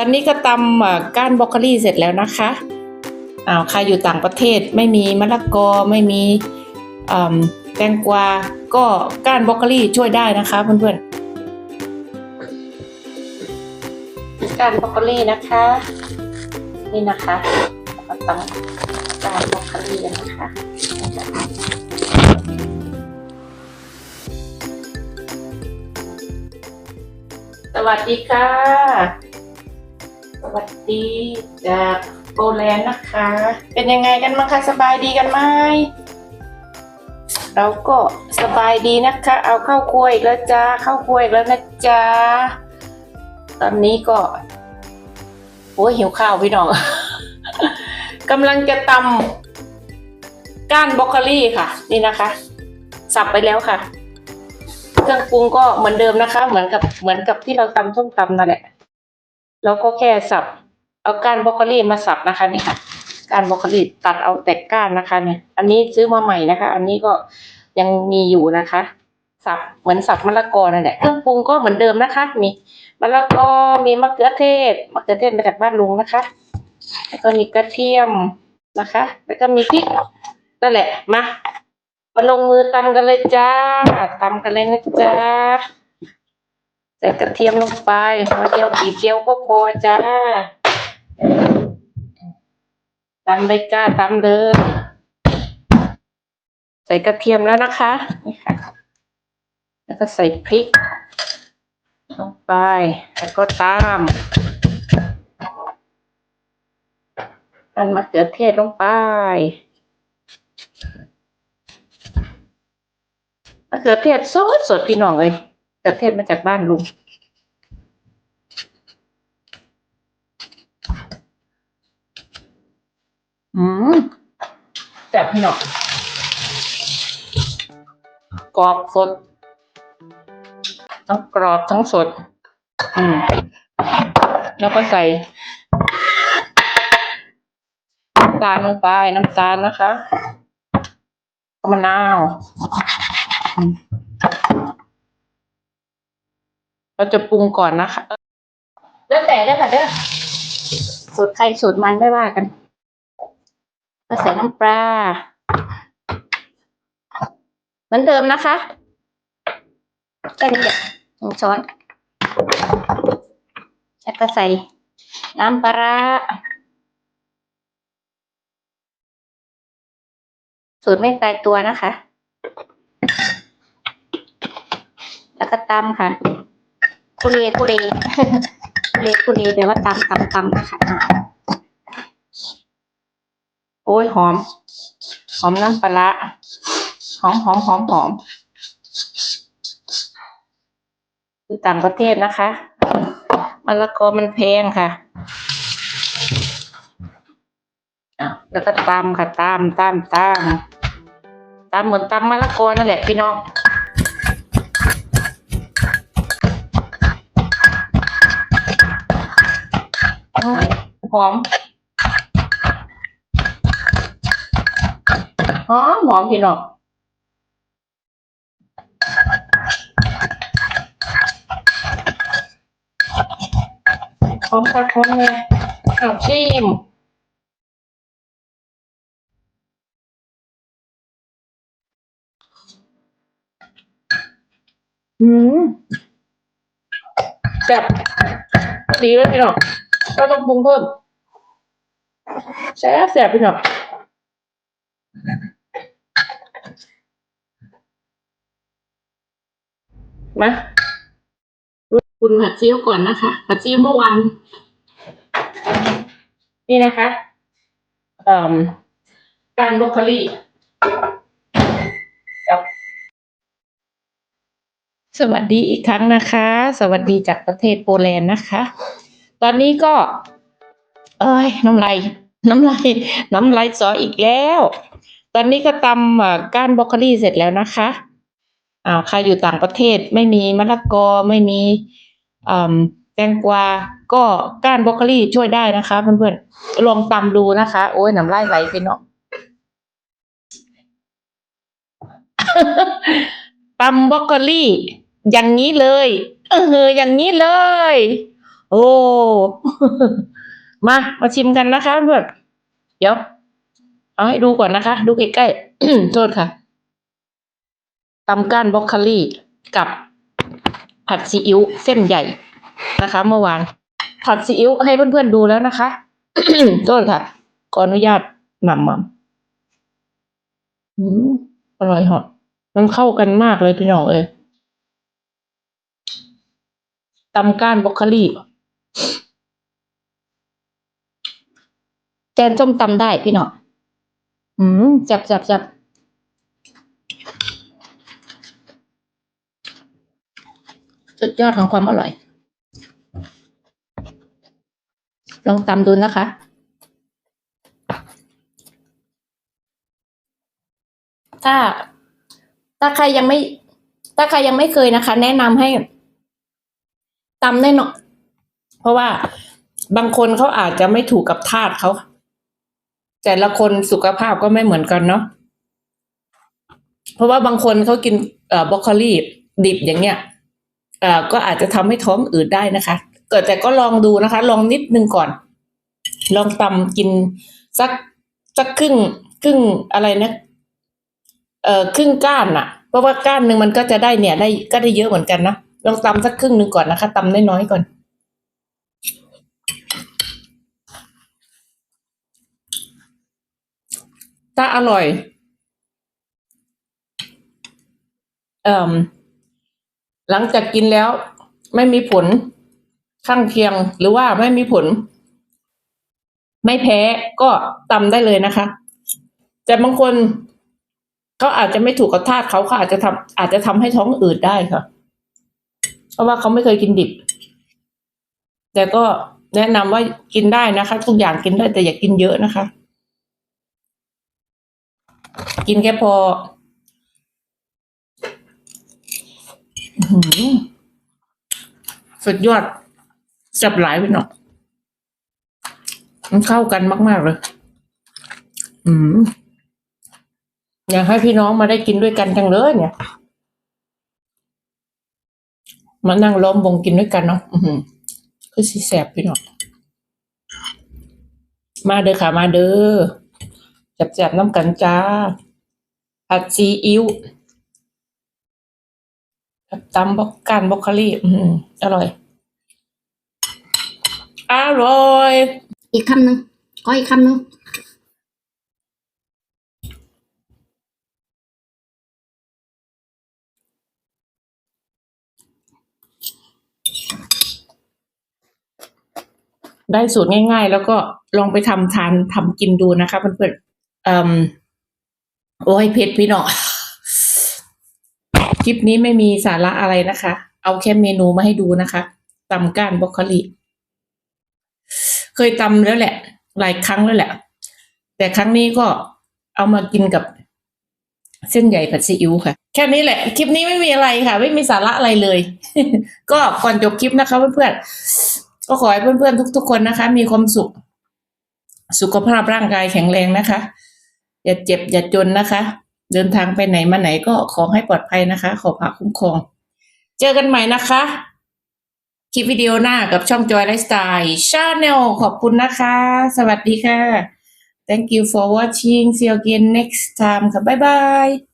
ตอนนี้ก็ตำก้านบรอกโคลีเสร็จแล้วนะคะอ้าวใครอยู่ต่างประเทศไม่มีมะละกอไม่มีแตงกวาก็ก้านบรอกโคลีช่วยได้นะคะเพื่อนๆก้านบรอกโคลีนะคะ นี่นะคะเราตำก้านบรอกโคลีกันนะคะสวัสดีค่ะ วัสดีจากโปแลนด์นะคะ เป็นยังไงกันบ้างคะสบายดีกันไหมเราก็สบายดีนะคะ เอาเข้าครัวอีกแล้วจ้าเข้าครัวอีกแล้วนะจ๊ะตอนนี้ก็โอ้ยหิวข้าวพี่น้องกำลังจะตำก้านบรอกโคลีค่ะ นี่นะคะ สับไปแล้วค่ะ เครื่องปรุงก็เหมือนเดิมนะคะ เหมือนกับเหมือนกับที่เราตำส้มตำนั่นแหละ แล้วก็แค่สับ เอาก้านบรอกโคลีมาสับนะคะนี่ค่ะก้านบรอกโคลีตัดเอาแต่ก้านนะคะเนี่ย อันนี้ซื้อมาใหม่นะคะ อันนี้ก็ยังมีอยู่นะคะ สับเหมือนสับมะละกอนั่นแหละเครื่องปรุงก็เหมือนเดิมนะคะ มีมะละกอมีมะเขือเทศมะเขือเทศมาจากบ้านลุงนะคะ แล้วก็มีกระเทียมนะคะ แล้วก็มีพริกนั่นแหละมามาลงมือตำกันเลยจ้าตำกันเลยนะจ๊ะ ใส่กระเทียมลงไปหัวเดียวปีเดียวก็พอจ้าตำเลยจ้าตำเลยใส่กระเทียมแล้วนะคะนี่ค่ะ แล้วก็ใส่พริกลงไป แล้วก็ตามอันมะเขือเทศลงไปมะเขือเทศสดสดพี่น้องเลย มะเขือเทศมาจากบ้านลุงอืมแซ่บพี่น้องกรอบสดทั้งกรอบทั้งสด อืม แล้วก็ใส่น้ำตาลลงไปน้ำตาลนะคะมะนาวอืม เราจะปรุงก่อนนะคะ แล้วแต่ได้ค่ะเด้อสูตรใครสูตรมันไม่ว่ากันก็ใส่น้ำปลาเหมือนเดิมนะคะก็นี่แหละหนึ่งช้อนแล้วก็ใส่น้ำปลาร้าสูตรไม่ตายตัวนะคะ แล้วก็ตำค่ะ กุเรกุเรกุเรกุเรแปลว่าตำตำตำนะคะอะโอ้ยหอม หอมน้ำปลาร้าหอมหอมหอมหอมคือต่างประเทศนะคะมะละกอมันแพงค่ะอะแล้วก็ตำค่ะตำตำตำตำเหมือนตำมะละกอนั่นแหละพี่น้อง หอมหอมหอมพี่น้องพร้อมกับคนเลยเอาชิมอืมแบบดีเลยพี่น้อง ก็ต้องปรุงเพิ่มแซ่บแซ่บพี่น้องมาคุณผัดซีอิ๊วก่อนนะคะผัดซีอิ๊วเมื่อวานนี่นะคะ เอ่อการบรอกโคลีกับสวัสดีอีกครั้งนะคะ สวัสดีจากประเทศโปแลนด์นะคะ ตอนนี้ก็ เอ้ยน้ำลายน้ำลายน้ำลายสออีกแล้ว ตอนนี้ก็ตำก้านบรอกโคลีเสร็จแล้วนะคะอ้าวใครอยู่ต่างประเทศไม่มีมะละกอไม่มีแตงกวาก็ก้านบรอกโคลีช่วยได้นะคะเพื่อนๆลองตำดูนะคะ โอ้ยน้ำลายไหลไปเนาะตำบรอกโคลีอย่างนี้เลย เอออย่างนี้เลย โอ้ มา มาชิมกันนะคะเพื่อนเดี๋ยว เอาให้ดูก่อนนะคะ ดูใกล้ๆ โทษค่ะตำก้านบรอกคลี่กับผัดซีอิ๊วเส้นใหญ่นะคะ เมื่อวานผัดซีอิ๊วให้เพื่อนๆดูแล้วนะคะโทษค่ะขออนุญาตหนำหมันอืมอร่อยเหรอมันเข้ากันมากเลยพี่น้องเอ้ยตำก้านบรอกคลี่ แกนส้มตำได้พี่น้องอืมจับจับจับสุดยอดของความอร่อย ลองตำดูนะคะถ้าถ้าใครยังไม่ ถ้าใครยังไม่เคยนะคะ แนะนำให้ตำแน่นอน เพราะว่าบางคนเขาอาจจะไม่ถูกกับธาตุเขาแต่ละคนสุขภาพก็ไม่เหมือนกันเนาะเพราะว่าบางคนเขากินเอ่อบรอกโคลีดิบอย่างเงี้ยเอ่อก็อาจจะทำให้ท้องอืดได้นะคะเกิดแต่ก็ลองดูนะคะ ลองนิดนึงก่อน ลองตำกินสักสักครึ่งครึ่งอะไรนะเอ่อครึ่งก้านน่ะเพราะว่าก้านหนึ่งมันก็จะได้เนี่ย ได้ก็ได้เยอะเหมือนกันนะลองตำสักครึ่งหนึ่งก่อนนะคะตำน้อยๆก่อน ถ้าอร่อยเอ่อหลังจากกินแล้วไม่มีผลข้างเคียงหรือว่าไม่มีผล ไม่แพ้ก็ตำได้เลยนะคะ แต่บางคนเขาอาจจะไม่ถูกกับธาตุเขาเขาอาจจะทำอาจจะทำให้ท้องอืดได้ค่ะ เพราะว่าเขาไม่เคยกินดิบ แต่ก็แนะนำว่ากินได้นะคะ ทุกอย่างกินได้แต่อย่ากินเยอะนะคะ กินแค่พอสุดยอดจับหลายไปหน่อยมันเข้ากันมาก ๆ เลย อืมอยากให้พี่น้องมาได้กินด้วยกันจังเลยเนี่ย มานั่งล้อมวงกินด้วยกันเนาะอือหือคือสีแสบพี่น้องมาเด้อค่ะ มาเด้อ จับๆน้ำกันจ้าผัดซีอิ๊วกับตำบอกการบรอกโคลี่อืมอร่อย อร่อย อีกคำหนึ่งขออีกคำหนึ่งได้สูตรง่ายๆ แล้วก็ลองไปทำทานทำกินดูนะคะเพื่อนๆเอ่มโอ้ยเผ็ดพี่น้องคลิปนี้ไม่มีสาระอะไรนะคะ เอาแค่เมนูมาให้ดูนะคะตำก้านบรอกโคลีเคยตำแล้วแหละ หลายครั้งแล้วแหละ แต่ครั้งนี้ก็เอามากินกับเส้นใหญ่ผัดซีอิ๊วค่ะ แค่นี้แหละ คลิปนี้ไม่มีอะไรค่ะ ไม่มีสาระอะไรเลย ก็ก่อนจบคลิปนะคะเพื่อนๆก็ขอให้เพื่อนๆทุก ๆ คนนะคะ มีความสุข สุขภาพร่างกายแข็งแรงนะคะ อย่าเจ็บอย่าจนนะคะ เดินทางไปไหนมาไหนก็ขอให้ปลอดภัยนะคะ ขอพระคุ้มครอง เจอกันใหม่นะคะ คลิปวิดีโอหน้ากับช่องจอยไลฟ์สไตล์ชาแนลขอบคุณนะคะ สวัสดีค่ะ thank you for watching see you again next time ค่ะบ๊ายบาย